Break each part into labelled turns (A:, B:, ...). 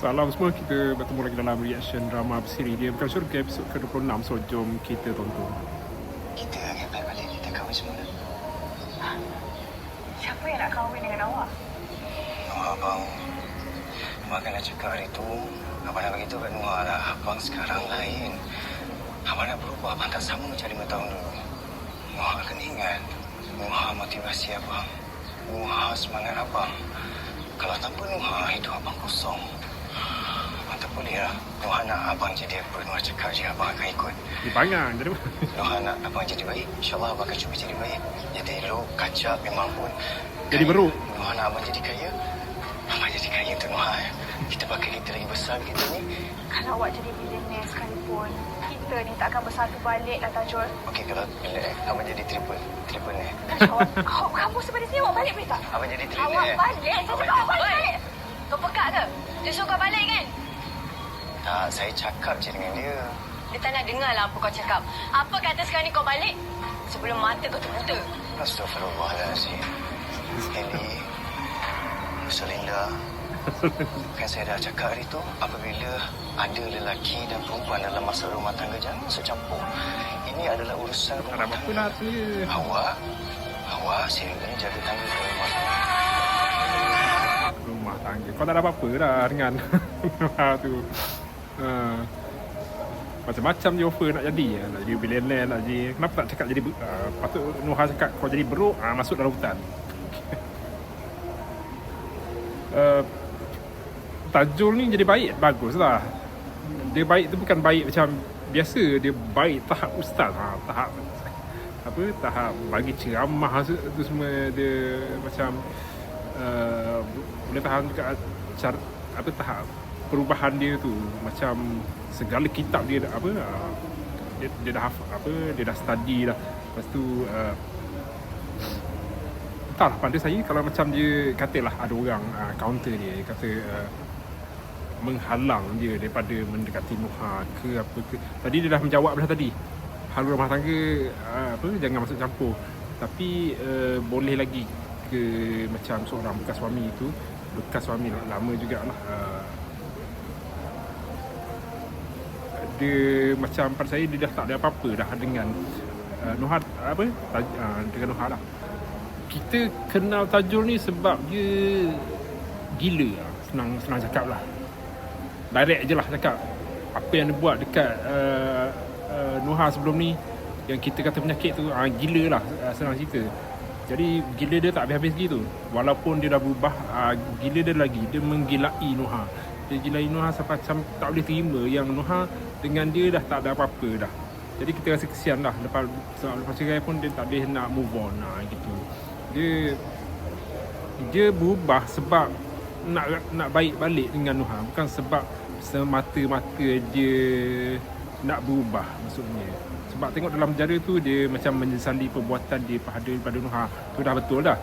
A: Salam semua, kita bertemu lagi dalam reaction drama bersiri dia Bukan Syurga episod ke-26 So jom kita tonton
B: Kita akan balik kita kahwin semula.
C: Siapa yang nak kahwin dengan awak?
B: Oh, abang. Abang kena cakap hari tu. Abang nak beritahu kat Noah lah. Abang sekarang lain. Abang nak berubah. Abang tak sama macam lima tahun dulu. Noah kena ingat. Noah motivasi abang. Noah semangat abang. Kalau tanpa Noah, hidup abang kosong. Boleh lah. Noah nak abang jadi apa. Noah cakap je abang akan ikut.
A: Dia pangang jadi?
B: Noah nak abang jadi baik. InsyaAllah abang akan cuba jadi baik. Jadi elok, kacak, memang pun.
A: Jadi beruk.
B: Noah nak abang jadi kaya. Abang jadi kaya untuk Noah. eh. Kita pakai kita lagi besar kita ni.
C: Kalau awak jadi billionaire sekalipun, kita ni tak akan bersatu balik lah Tajul.
B: Okey, kalau bila eh, abang jadi triple. Triple ni.
C: Tajul, awak, awak kamu seperti sini, awak balik boleh tak?
B: Abang jadi triple
C: Awak
B: eh.
C: balik, saya cakap awak balik.
D: Kau pekak ke? Dia suruh kau balik kan?
B: Tak, saya cakap je dengan dia.
D: Dia tak nak dengar lah apa kau cakap. Apa kata sekarang ni kau balik? Sebelum mata kau terbuta.
B: Astaghfirullahaladzim. Ellie. Selinda. Kan saya dah cakap hari tu, apabila ada lelaki dan perempuan dalam masalah rumah tangga, jangan masuk campur. Ini adalah urusan rumah
A: apa
B: tangga.
A: tu je
B: Awak, awak silakan jaga tangga ke rumah.
A: Rumah tangga Kau tak ada apa-apa dah dengan Noha tu Macam-macam je offer nak jadi. Nak jadi billionaire nak jadi Kenapa tak cakap jadi uh, Patut Noha cakap kau jadi beruk uh, Masuk dalam hutan. Uh, Tajul ni jadi baik Bagus lah Dia baik tu bukan baik macam Biasa Dia baik tahap ustaz. Ha, Tahap apa tahap bagi ceramah tu, semua dia macam uh, boleh tahan juga. Cara apa tahap perubahan dia tu macam segala kitab dia apa uh, dia, dia dah apa dia dah study dah lepas tu uh, entahlah pada saya kalau macam dia katalah ada orang uh, counter dia kata uh, menghalang dia daripada mendekati Nuha ke apa ke. Tadi dia dah menjawab dah tadi. Hal rumah tangga uh, apa jangan masuk campur. Tapi uh, boleh lagi ke macam seorang bekas suami itu. Bekas suami lah, lama jugalah uh, dia macam pada saya dia dah tak ada apa-apa dah dengan uh, Nuha apa? Taj, uh, dengan Nuha lah. Kita kenal Tajul ni sebab dia gila lah. senang senang cakap lah. Direct je lah cakap. Apa yang dia buat dekat uh, uh, Nuha sebelum ni yang kita kata penyakit tu uh, gila lah uh, senang cerita. Jadi gila dia tak habis-habis gitu walaupun dia dah berubah uh, gila dia lagi. Dia menggilai Nuha dia gilai Nuha sampai macam tak boleh terima yang Nuha dengan dia dah tak ada apa-apa dah. Jadi kita rasa kesian lah lepas, lepas cerai pun dia tak boleh nak move on lah gitu. Dia dia berubah sebab nak nak baik balik dengan Nuha. Bukan sebab semata-mata dia nak berubah maksudnya. Sebab tengok dalam penjara tu dia macam menyesali perbuatan dia pada pada Nuha. Tu dah betul dah.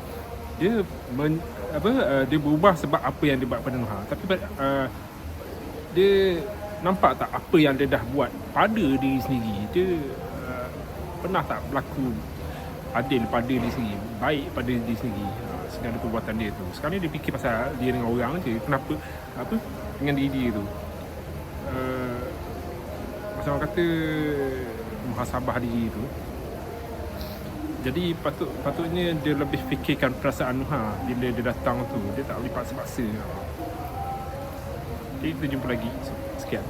A: Dia men, apa uh, dia berubah sebab apa yang dia buat pada Nuha tapi uh, dia nampak tak apa yang dia dah buat pada diri sendiri? Dia uh, pernah tak berlaku adil pada diri sendiri baik pada diri sendiri uh, segala perbuatan dia tu? Sekarang ni dia fikir pasal dia dengan orang je kenapa apa dengan diri dia tu? Uh, macam orang kata muhasabah diri tu jadi patut patutnya dia lebih fikirkan perasaan Nuha bila dia datang tu. Dia tak boleh paksa-paksa jadi kita jumpa lagi. Sekian